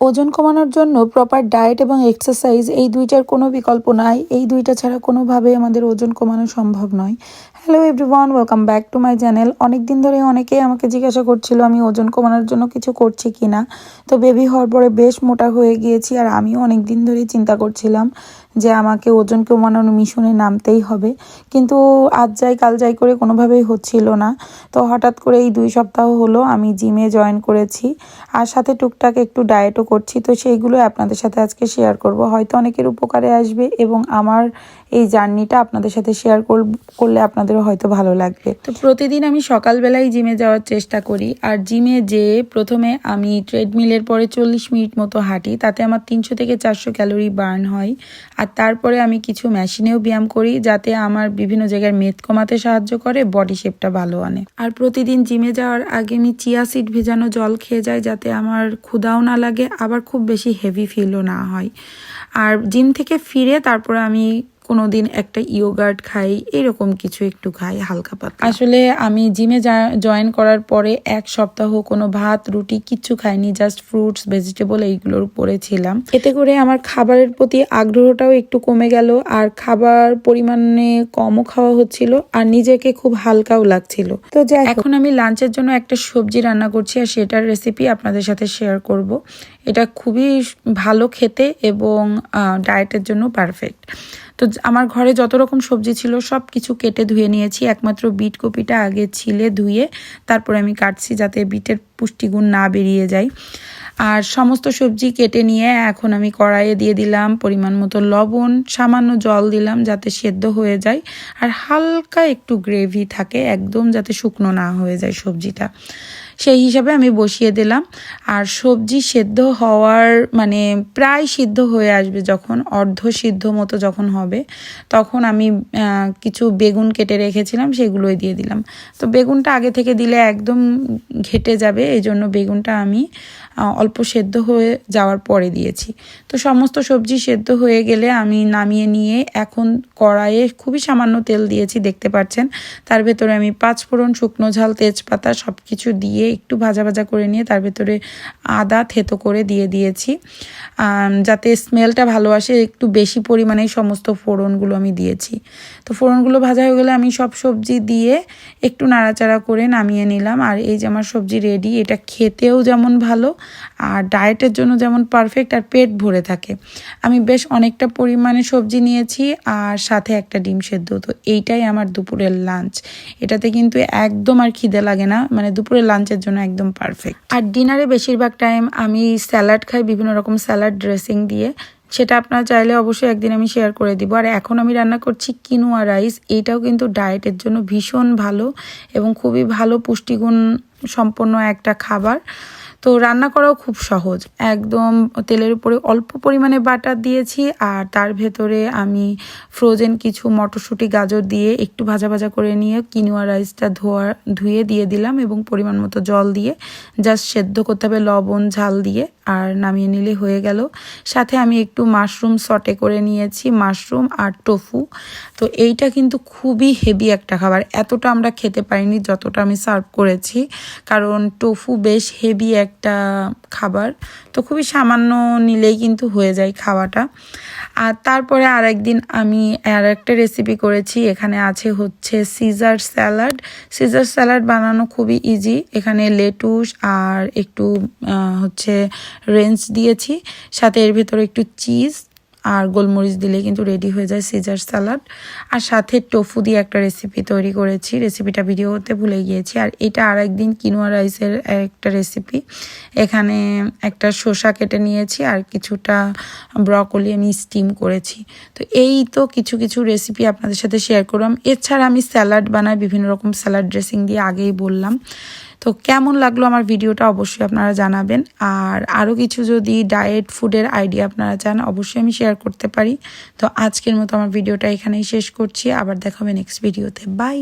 ওজন কমানোর জন্য প্রপার ডায়েট এবং এক্সারসাইজ এই দুইটার কোনো বিকল্প নাই। এই দুইটা ছাড়া কোনোভাবেই আমাদের ওজন কমানো সম্ভব নয়। Hello everyone welcome back to my channel অনেক দিন ধরে অনেকেই আমাকে জিজ্ঞাসা করছিল, আমি ওজন কমানোর জন্য কিছু করছি কি না তো বেবি হওয়ার পরে বেশ মোটা হয়ে গিয়েছি, আর আমিও অনেক দিন ধরেই চিন্তা করছিলাম যে আমাকে ওজন কমানোর মিশনে নামতেই হবে। কিন্তু আজ যাই, কাল যাই করে কোনোভাবেই হচ্ছিল না। তো হঠাৎ করে এই দুই সপ্তাহ হলো আমি জিমে জয়েন করেছি, আর সাথে টুকটাক একটু ডায়েটও করছি। তো সেইগুলো আপনাদের সাথে আজকে শেয়ার করব। হয়তো অনেকের উপকারে আসবে এবং আমার এই জার্নিটা আপনাদের সাথে শেয়ার করলে আপনাদেরও হয়তো ভালো লাগবে। তো প্রতিদিন আমি সকালবেলায় জিমে যাওয়ার চেষ্টা করি। আর জিমে যেয়ে প্রথমে আমি ট্রেডমিলের পরে চল্লিশ মিনিট মতো হাঁটি। তাতে আমার তিনশো থেকে চারশো ক্যালোরি বার্ন হয়। আর তারপরে আমি কিছু মেশিনেও ব্যায়াম করি যাতে আমার বিভিন্ন জায়গায় মেদ কমাতে সাহায্য করে, বডি শেপটা ভালো আনে। আর প্রতিদিন জিমে যাওয়ার আগে আমি চিয়া সিড ভেজানো জল খেয়ে যাই যাতে আমার ক্ষুধাও না লাগে, আবার খুব বেশি হেভি ফিলও না হয়। আর জিম থেকে ফিরে তারপরে আমি কোনো দিন একটা ইয়োগার্ট খাই এরকম কিছু একটু খাই হালকা পাতলা। আসলে আমি জিমে জয়েন করার পরে এক সপ্তাহ কোনো ভাত রুটি কিচ্ছু খাইনি জাস্ট ফ্রুটস ভেজিটেবল এইগুলোর উপরে ছিলাম। এতে করে আমার খাবারের প্রতি আগ্রহটাও একটু কমে গেল আর খাবার পরিমাণে কমও খাওয়া হচ্ছিল আর নিজেকে খুব হালকাও লাগছিল। তো যাই এখন আমি লাঞ্চের জন্য একটা সবজি রান্না করছি আর সেটার রেসিপি আপনাদের সাথে শেয়ার করব। এটা খুবই ভালো খেতে এবং ডায়েটের জন্য পারফেক্ট তো আমার ঘরে যত রকম সবজি ছিল, সব কিছু কেটে ধুয়ে নিয়েছি। একমাত্র বিট কপিটা আগে ছিলে ধুয়ে তারপরে আমি কাটছি যাতে বিটের পুষ্টিগুণ না বেরিয়ে যায়। আর সমস্ত সবজি কেটে নিয়ে এখন আমি কড়াইয়ে দিয়ে দিলাম পরিমাণ মতো লবণ, সামান্য জল দিলাম যাতে সেদ্ধ হয়ে যায়। আর হালকা একটু গ্রেভি থাকে, একদম যাতে শুকনো না হয়ে যায় সবজিটা। সেই হিসাবে আমি বসিয়ে দিলাম। আর সবজি সেদ্ধ হওয়ার মানে প্রায় সিদ্ধ হয়ে আসবে যখন, অর্ধ সিদ্ধ মতো যখন হবে, তখন আমি কিছু বেগুন কেটে রেখেছিলাম, সেগুলোই দিয়ে দিলাম। তো বেগুনটা আগে থেকে দিলে একদম ঘেটে যাবে, এই জন্য বেগুনটা আমি অল্প সেদ্ধ হয়ে যাওয়ার পরে দিয়েছি। তো সমস্ত সবজি সেদ্ধ হয়ে গেলে আমি নামিয়ে নিয়ে এখন কড়াইয়ে খুবই সামান্য তেল দিয়েছি, দেখতে পাচ্ছেন। তার ভেতরে আমি পাঁচ ফোড়ন শুকনো ঝাল, তেজপাতা সব কিছু দিয়ে একটু ভাজা ভাজা করে নিয়ে তার ভেতরে আদা থেতো করে দিয়ে দিয়েছি। যাতে স্মেলটা ভালো আসে, একটু বেশি পরিমাণে সমস্ত ফোড়নগুলো আমি দিয়েছি। তো ফোড়নগুলো ভাজা হয়ে গেলে আমি সব সবজি দিয়ে একটু নাড়াচাড়া করে নামিয়ে নিলাম। আর এই যে আমার সবজি রেডি এটা খেতেও যেমন ভালো আর ডায়েটের জন্য যেমন পারফেক্ট আর পেট ভরে থাকে। আমি বেশ অনেকটা পরিমাণে সবজি নিয়েছি আর সাথে একটা ডিম সেদ্ধ। তো এইটাই আমার দুপুরের লাঞ্চ এটাতে কিন্তু একদম আর খিদে লাগে না মানে দুপুরের লাঞ্চের জন্য একদম পারফেক্ট আর ডিনারে বেশিরভাগ টাইম আমি স্যালাড খাই, বিভিন্ন রকম স্যালাড ড্রেসিং দিয়ে। সেটা আপনারা চাইলে অবশ্যই একদিন আমি শেয়ার করে দিব। আর এখন আমি রান্না করছি কিনুয়া রাইস এইটাও কিন্তু ডায়েটের জন্য ভীষণ ভালো এবং খুবই ভালো পুষ্টিগুণ সম্পন্ন একটা খাবার। তো রান্না করাও খুব সহজ। একদম তেলের উপরে অল্প পরিমাণে বাটার দিয়েছি আর তার ভেতরে আমি ফ্রোজেন কিছু মটরশুঁটি, গাজর দিয়ে একটু ভাজা ভাজা করে নিয়ে কিনুয়া রাইসটা ধোয়া, ধুয়ে দিয়ে দিলাম এবং পরিমাণ মতো জল দিয়ে জাস্ট সেদ্ধ করতে হবে লবণ, ঝাল দিয়ে আর নামিয়ে নিলে হয়ে গেল। সাথে আমি একটু মাশরুম সটে করে নিয়েছি মাশরুম আর টোফু তো এইটা কিন্তু খুবই হেভি একটা খাবার। এতটা আমরা খেতে পারিনি যতটা আমি সার্ভ করেছি। কারণ টোফু বেশ হেভি একটা খাবার। তো খুবই সামান্য নিলেই কিন্তু হয়ে যায় খাওয়াটা। আর তারপরে আরেকদিন আমি আর একটা রেসিপি করেছি। এখানে আছে হচ্ছে সিজার স্যালাড সিজার স্যালাড বানানো খুবই ইজি এখানে লেটুস আর একটু হচ্ছে রেঞ্জ দিয়েছি। সাথে এর ভেতরে একটু চিজ আর গোলমরিচ দিলে কিন্তু রেডি হয়ে যায় সিজার সালাড আর সাথে টোফু দিয়ে একটা রেসিপি তৈরি করেছি। রেসিপিটা ভিডিও হতে ভুলে গিয়েছি। আর এটা আর একদিন কিনোয়া রাইসের একটা রেসিপি এখানে একটা শসা কেটে নিয়েছি আর কিছুটা ব্রকলি আমি স্টিম করেছি। তো এই তো কিছু কিছু রেসিপি আপনাদের সাথে শেয়ার করলাম। এছাড়া আমি স্যালাড বানাই, বিভিন্ন রকম স্যালাড ড্রেসিং দিয়ে আগেই বললাম। তো কেমন লাগল আমার ভিডিওটা অবশ্যই আপনারা জানাবেন। আর আরও কিছু যদি ডায়েট ফুডের আইডিয়া আপনারা চান, অবশ্যই আমি শেয়ার করতে পারি। তো আজকের মতো আমার ভিডিওটা এখানেই শেষ করছি। আবার দেখাবে নেক্সট ভিডিওতে বাই